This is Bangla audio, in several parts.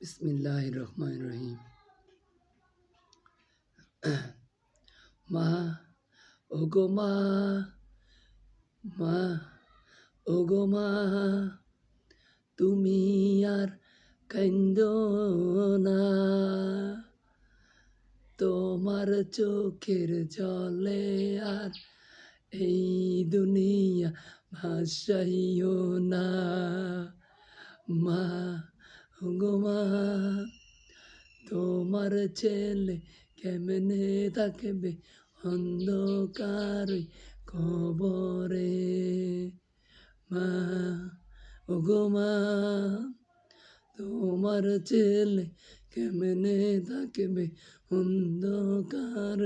বিসমিল্লাহ রহমান রহিম। মা ও গো মা মা ও তুমি আর তোমার চোখের জলে আর এই দুনিয়া ভাসাইও না। মা ও গো মা তোমার ছেলে কেমনে থাকবে অন্ধকার কবরে? মা ও গো মা তোমার ছেলে কেমনে থাকবে অন্ধকার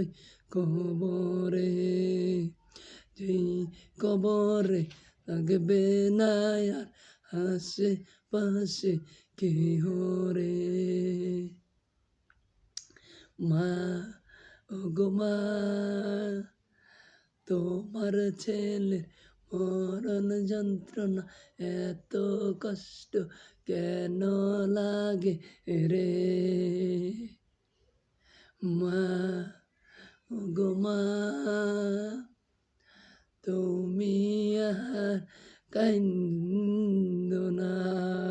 কবরে? যেই কবরে থাকবে না আর আশে পাশে কেহ রে? মা গো মা, তোমার ছেলের মরণ যন্ত্রণা এত কষ্ট কেন লাগে রে? মা গো মা, তুমি আর কান্দ না।